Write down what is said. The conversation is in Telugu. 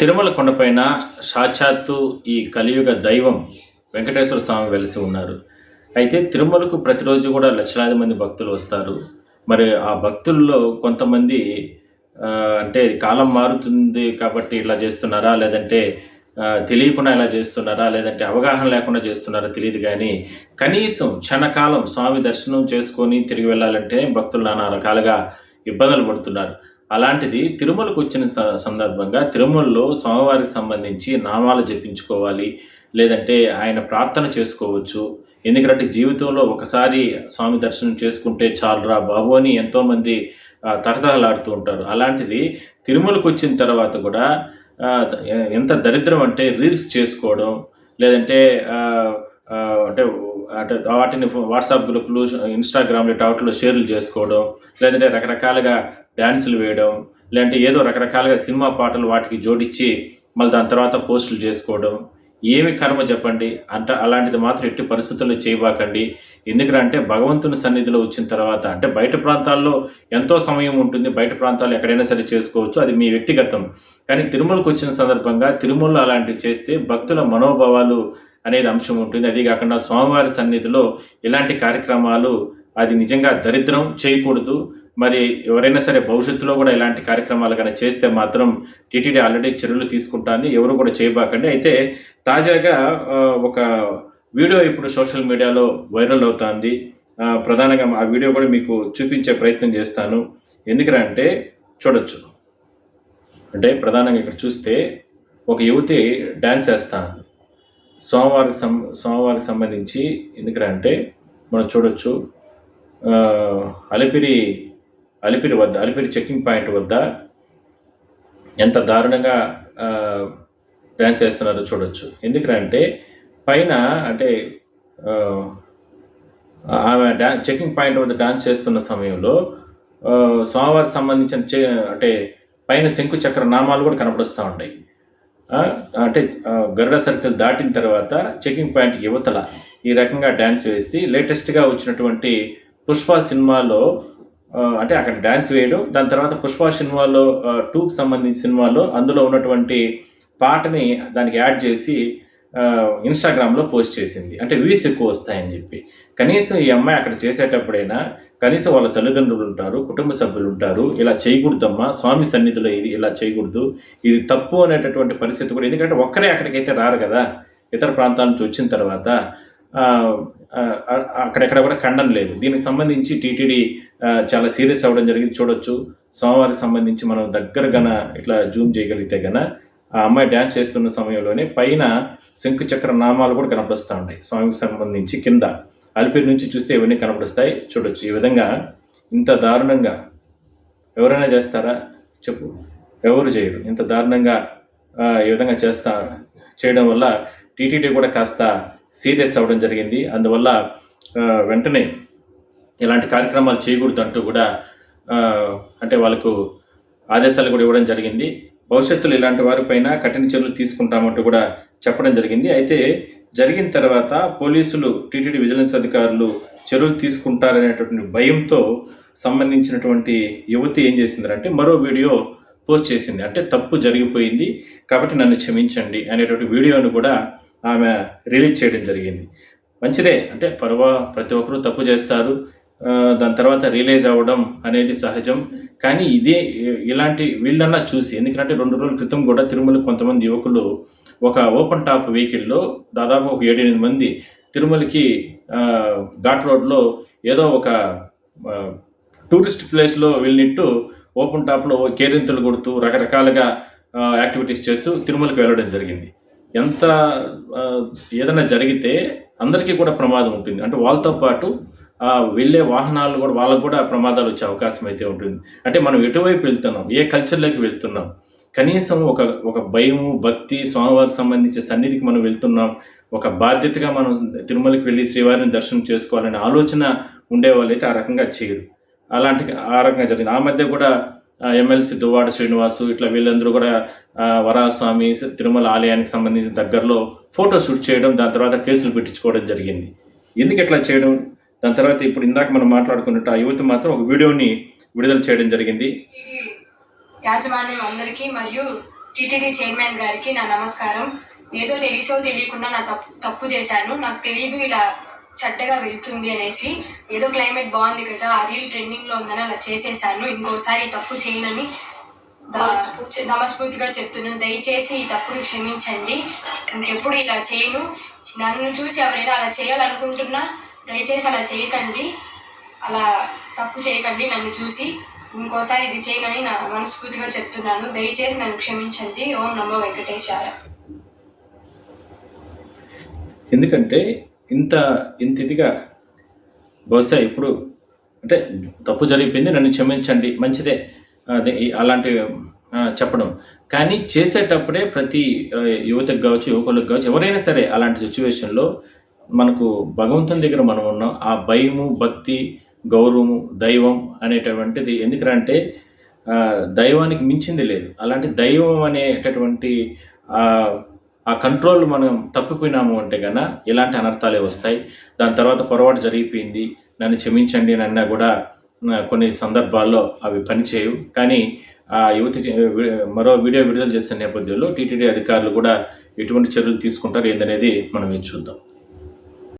తిరుమల కొండపైన సాక్షాత్తు ఈ కలియుగ దైవం వెంకటేశ్వర స్వామి వెలిసి ఉన్నారు. అయితే తిరుమలకు ప్రతిరోజు కూడా లక్షలాది మంది భక్తులు వస్తారు. మరి ఆ భక్తుల్లో కొంతమంది అంటే కాలం మారుతుంది కాబట్టి ఇలా చేస్తున్నారా? లేదంటే తెలియకుండా ఇలా చేస్తున్నారా? లేదంటే అవగాహన లేకుండా చేస్తున్నారా తెలియదు కానీ కనీసం క్షణకాలం స్వామి దర్శనం చేసుకొని తిరిగి వెళ్ళాలంటే భక్తులు నానా రకాలుగా ఇబ్బందులు పడుతున్నారు. అలాంటిది తిరుమలకు వచ్చిన స- సందర్భంగా తిరుమలలో స్వామివారికి సంబంధించి నామాలు జపించుకోవాలి లేదంటే ఆయన ప్రార్థన చేసుకోవచ్చు. ఎందుకంటే జీవితంలో ఒకసారి స్వామి దర్శనం చేసుకుంటే చాలురా బాబు అని ఎంతోమంది తహతహలాడుతూ ఉంటారు. అలాంటిది తిరుమలకు వచ్చిన తర్వాత కూడా ఎంత దరిద్రం అంటే రీల్స్ చేసుకోవడం లేదంటే అంటే అంటే వాటిని వాట్సాప్ గ్రూపులు ఇన్స్టాగ్రామ్లు టౌట్లో షేర్లు చేసుకోవడం లేదంటే రకరకాలుగా డ్యాన్సులు వేయడం లేదంటే ఏదో రకరకాలుగా సినిమా పాటలు వాటికి జోడించి మళ్ళీ దాని తర్వాత పోస్టులు చేసుకోవడం ఏమి కర్మ చెప్పండి అంట అలాంటిది మాత్రం ఎట్టి పరిస్థితుల్లో చేయబాకండి. ఎందుకంటే భగవంతుని సన్నిధిలో వచ్చిన తర్వాత అంటే బయట ప్రాంతాల్లో ఎంతో సమయం ఉంటుంది బయట ప్రాంతాలు ఎక్కడైనా సరే చేసుకోవచ్చు అది మీ వ్యక్తిగతం. కానీ తిరుమలకు వచ్చిన సందర్భంగా తిరుమలలో అలాంటివి చేస్తే భక్తుల మనోభావాలు అనేది అంశం ఉంటుంది. అది కాకుండా స్వామివారి సన్నిధిలో ఇలాంటి కార్యక్రమాలు అది నిజంగా దరిద్రం చేయకూడదు. మరి ఎవరైనా సరే భవిష్యత్తులో కూడా ఇలాంటి కార్యక్రమాలు కానీ చేస్తే మాత్రం టీటీడీ ఆల్రెడీ చర్యలు తీసుకుంటాను ఎవరు కూడా చేయబాకండి. అయితే తాజాగా ఒక వీడియో ఇప్పుడు సోషల్ మీడియాలో వైరల్ అవుతుంది. ప్రధానంగా ఆ వీడియో కూడా మీకు చూపించే ప్రయత్నం చేస్తాను. ఎందుకంటే చూడొచ్చు. అంటే ప్రధానంగా ఇక్కడ చూస్తే ఒక యువతి డ్యాన్స్ వేస్తా సోమవారికి సం సోమవారికి సంబంధించి ఎందుకంటే మనం చూడొచ్చు. అలిపిరి అలిపిరి వద్ద అలిపిరి చెక్కింగ్ పాయింట్ వద్ద ఎంత దారుణంగా డ్యాన్స్ చేస్తున్నారో చూడొచ్చు. ఎందుకంటే పైన అంటే ఆమె డా చెకింగ్ పాయింట్ వద్ద డాన్స్ చేస్తున్న సమయంలో స్వామివారికి సంబంధించిన చే అంటే పైన శంకు చక్ర నామాలు కూడా కనపడుస్తూ ఉన్నాయి. అంటే గరుడ సర్కిల్ దాటిన తర్వాత చెకింగ్ పాయింట్ యువతల ఈ రకంగా డ్యాన్స్ వేసి లేటెస్ట్గా వచ్చినటువంటి పుష్ప సినిమాలో అంటే అక్కడ డ్యాన్స్ వేయడం దాని తర్వాత పుష్ప సినిమాలో టూకి సంబంధించిన సినిమాలో అందులో ఉన్నటువంటి పాటని దానికి యాడ్ చేసి ఇన్స్టాగ్రామ్లో పోస్ట్ చేసింది. అంటే వ్యూస్ ఎక్కువ వస్తాయని చెప్పి. కనీసం ఈ అమ్మాయి అక్కడ చేసేటప్పుడైనా కనీసం వాళ్ళ తల్లిదండ్రులు ఉంటారు కుటుంబ సభ్యులు ఉంటారు ఇలా చేయకూడదమ్మా స్వామి సన్నిధిలో ఇది ఇలా చేయకూడదు ఇది తప్పు అనేటటువంటి పరిస్థితి కూడా ఎందుకంటే ఒక్కరే అక్కడికైతే రారు కదా ఇతర ప్రాంతాల నుంచి వచ్చిన తర్వాత. అక్కడెక్కడ కూడా ఖండన లేదు. దీనికి సంబంధించి టీటీడీ చాలా సీరియస్ అవ్వడం జరిగింది. చూడొచ్చు. సోమవారికి సంబంధించి మనం దగ్గర గన ఇట్లా జూమ్ చేయగలిగితే గన ఆ అమ్మాయి డ్యాన్స్ చేస్తున్న సమయంలోనే పైన శంకు చక్ర నామాలు కూడా కనపడుస్తూ ఉన్నాయి. స్వామికి సంబంధించి కింద. అలిపిరి నుంచి చూస్తే ఇవన్నీ కనపడుస్తాయి. చూడొచ్చు. ఈ విధంగా ఇంత దారుణంగా ఎవరైనా చేస్తారా? చెప్పు. ఎవరు చేయరు. ఇంత దారుణంగా ఈ విధంగా చేస్తా చేయడం వల్ల టీటీడీ కూడా కాస్త సీరియస్ అవ్వడం జరిగింది. అందువల్ల వెంటనే ఇలాంటి కార్యక్రమాలు చేయకూడదు అంటూ కూడా అంటే వాళ్ళకు ఆదేశాలు కూడా ఇవ్వడం జరిగింది. భవిష్యత్తులో ఇలాంటి వారిపైన కఠిన చర్యలు తీసుకుంటామంటూ కూడా చెప్పడం జరిగింది. అయితే జరిగిన తర్వాత పోలీసులు టీటీడీ విజిలెన్స్ అధికారులు చర్యలు తీసుకుంటారనేటువంటి భయంతో సంబంధించినటువంటి యువతి ఏం చేసిందంటే మరో వీడియో పోస్ట్ చేసింది. అంటే తప్పు జరిగిపోయింది కాబట్టి నన్ను క్షమించండి అనేటువంటి వీడియోను కూడా ఆమె రిలీజ్ చేయడం జరిగింది. మంచిదే. అంటే పర్వ ప్రతి ఒక్కరూ తప్పు చేస్తారు. దాని తర్వాత రిలీజ్ అవ్వడం అనేది సహజం. కానీ ఇదే ఇలాంటి వీళ్ళన్నా చూసి ఎందుకంటే రెండు రోజుల క్రితం కూడా తిరుమల కొంతమంది యువకులు ఒక ఓపెన్ టాప్ వెహికల్లో దాదాపు ఒక ఏడెనిమిది మంది తిరుమలకి ఘాట్ రోడ్లో ఏదో ఒక టూరిస్ట్ ప్లేస్లో వెళ్ళినట్టు ఓపెన్ టాప్లో కేరింతలు కొడుతూ రకరకాలుగా యాక్టివిటీస్ చేస్తూ తిరుమలకి వెళ్ళడం జరిగింది. ఎంత ఏదైనా జరిగితే అందరికీ కూడా ప్రమాదం ఉంటుంది. అంటే వాళ్ళతో పాటు వెళ్ళే వాహనాలు కూడా వాళ్ళకు కూడా ప్రమాదాలు వచ్చే అవకాశం అయితే ఉంటుంది. అంటే మనం ఎటువైపు వెళ్తున్నాం? ఏ కల్చర్లోకి వెళ్తున్నాం? కనీసం ఒక ఒక భయము భక్తి స్వామివారికి సంబంధించిన సన్నిధికి మనం వెళ్తున్నాం. ఒక బాధ్యతగా మనం తిరుమలకి వెళ్ళి శ్రీవారిని దర్శనం చేసుకోవాలనే ఆలోచన ఉండే వాళ్ళైతే ఆ రకంగా చేయరు. అలాంటి ఆ రకంగా జరిగింది. ఆ మధ్య కూడా ఎమ్మెల్సీ దువ్వాడ శ్రీనివాసు ఇట్లా వీళ్ళందరూ కూడా వరాస్వామి వరాహస్వామి తిరుమల ఆలయానికి సంబంధించిన దగ్గరలో ఫోటో షూట్ చేయడం దాని తర్వాత కేసులు పెట్టించుకోవడం జరిగింది. ఎందుకు ఇట్లా చేయడం? దాని తర్వాత ఇప్పుడు ఇందాక మనం మాట్లాడుకున్నట్టు ఆ యువతి మాత్రం ఒక వీడియోని విడుదల చేయడం జరిగింది. యాజమాన్యం అందరికీ మరియు టీటీడీ చైర్మన్ గారికి నా నమస్కారం. ఏదో తెలిసో తెలియకుండా నా తప్పు తప్పు చేశాను. నాకు తెలియదు ఇలా చెడ్డగా వెళ్తుంది అనేసి ఏదో క్లైమేట్ బాగుంది కదా ఆ రీల్ ట్రెండింగ్లో ఉందని అలా చేసేసాను. ఇంకోసారి తప్పు చేయనని నమస్ఫూర్తిగా చెప్తున్నాను. దయచేసి ఈ తప్పును క్షమించండి. ఇంకెప్పుడు ఇలా చేయను. నన్ను చూసి ఎవరైనా అలా చేయాలనుకుంటున్నా దయచేసి అలా చేయకండి. అలా తప్పు చేయకండి నన్ను చూసి. ఇంకోసారి ఇది చేయనని నా మనస్ఫూర్తిగా చెప్తున్నాను. దయచేసి నన్ను క్షమించండి. ఓం నమో వెంకటేశాయ. ఎందుకంటే ఇంత ఇంత ఇదిగా బహుశా ఇప్పుడు అంటే తప్పు జరిగిపోయింది నన్ను క్షమించండి మంచిదే అదే అలాంటి చెప్పడం. కానీ చేసేటప్పుడే ప్రతి యువతకు కావచ్చు యువకులకు కావచ్చు ఎవరైనా సరే అలాంటి సిచ్యువేషన్లో మనకు భగవంతుని దగ్గర మనం ఉన్నాం. ఆ భయము భక్తి గౌరవము దైవం అనేటటువంటిది ఎందుకంటే దైవానికి మించింది లేదు. అలాంటి దైవం అనేటటువంటి ఆ, కంట్రోల్ మనం తప్పిపోయినాము అంటే కన్నా ఇలాంటి అనర్థాలే వస్తాయి. దాని తర్వాత పొరపాటు జరిగిపోయింది నన్ను క్షమించండి అని అన్నా కూడా కొన్ని సందర్భాల్లో అవి పనిచేయవు. కానీ ఆ యువతి మరో వీడియో విడుదల చేసిన నేపథ్యంలో టీటీడీ అధికారులు కూడా ఎటువంటి చర్యలు తీసుకుంటారు ఏందనేది మనం చూద్దాం.